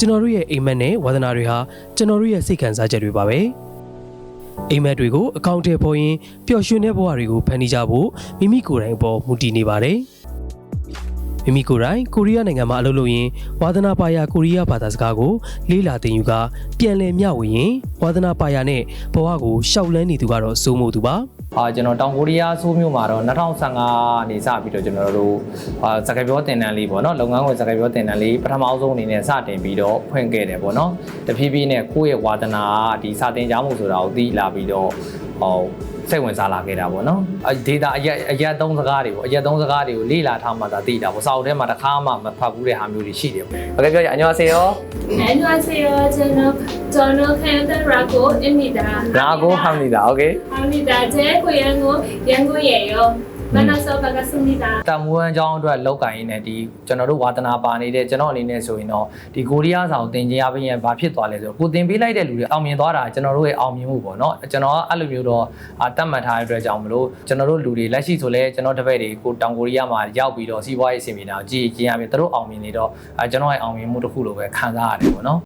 ကျွန်တော်တို့ရဲ့အိမ်မက်နဲ့ဝါသနာတွေဟာကျွန်တော်တို့ရဲ့စိတ်ခံစားချက်တွေပါပဲအိမ်မက်တွေကိုအကောင့်ထဲပေါ်ရင်ပျော်ရွှင်တဲ့ဘဝတွေကိုဖန်တီးကြဖို့မိမိကိုယ်တိုင်အပေါ်မူတည်နေပါတယ်မိမိကိုယ်တိုင်ကိုရီးယားနိုင်ငံမှာအလုပ်လုပ်ရင်းဝါသနာပါယာကိုရီးယားဘာသာစကားကိုလေးလာသင်ယူကပြန်လည်မျှဝေရင်ဝါသနာပါယာနဲ့ဘဝကိုရှောက်လန်းနေသူကတော့စိုးမို့သူပါ အာကျွန်တော်တောင်ကိုရီးယားဆိုးမြို့မှာတော့2015နေစပြီးတော့ကျွန်တော်တို့အာစကားပြောတင်တန်းလေးပေါ့နော်လုပ်ငန်းဝင်စကားပြောတင်တန်းလေးပထမဆုံးအနေနဲ့စတင်ပြီးတော့ဖွင့်ခဲ့တယ်ပေါ့နော်တဖြည်းဖြည်းနဲ့ကိုယ့်ရဲ့ဝါသနာကဒီစာတင်ကြားမှုဆိုတာကိုသိလာပြီးတော့ဟော စိတ်ဝင်စားလာခဲ့တာပေါ့နော်ဒေတာအရက်အရက်သုံးစကားတွေပေါ့အရက်သုံးစကားတွေကိုလေ့လာထားမှသာသိတာပေါ့စာအုပ်ထဲမှာတစ်ခါမှမဖတ်ဘူးတဲ့ဟာမျိုးတွေရှိတယ်ပေါ့ဘာပဲပြောရအညောဆေရောအညောဆေရောကျွန်တော်ကျွန်တော်ခံရတဲ့ရာကိုအင်မီတာရာကိုဟမ်နီတာโอเคဟမ်နီတာကျဲကိုရန်ကိုရန်ကိုရေရော မနဆောဘကဆုနိတာတမွန်းအကြောင်းအတွက်လောက်ကင်ရင်းနဲ့ဒီကျွန်တော်တို့ဝါသနာပါနေတဲ့ကျွန်တော်အနေနဲ့ဆိုရင်တော့ဒီကိုရီးယားဆောင်တင်ကြရပြင်ရဘာဖြစ်သွားလဲဆိုတော့ကိုတင်ပေးလိုက်တဲ့လူတွေအောင်မြင်သွားတာကျွန်တော်တို့ရဲ့အောင်မြင်မှုပေါ့နော်ကျွန်တော်ကအဲ့လိုမျိုးတော့တတ်မှတ်ထားတဲ့အတွက်ကြောင့်မလို့ကျွန်တော်တို့လူတွေလက်ရှိဆိုလဲကျွန်တော်တပည့်တွေကိုတောင်ကိုရီးယားမှာရောက်ပြီးတော့စီးပွားရေးအစီအမံတော့ကြည်ကျင်းရပြင်သူတို့အောင်မြင်နေတော့ကျွန်တော်ရဲ့အောင်မြင်မှုတစ်ခုလိုပဲခံစားရတယ်ပေါ့နော်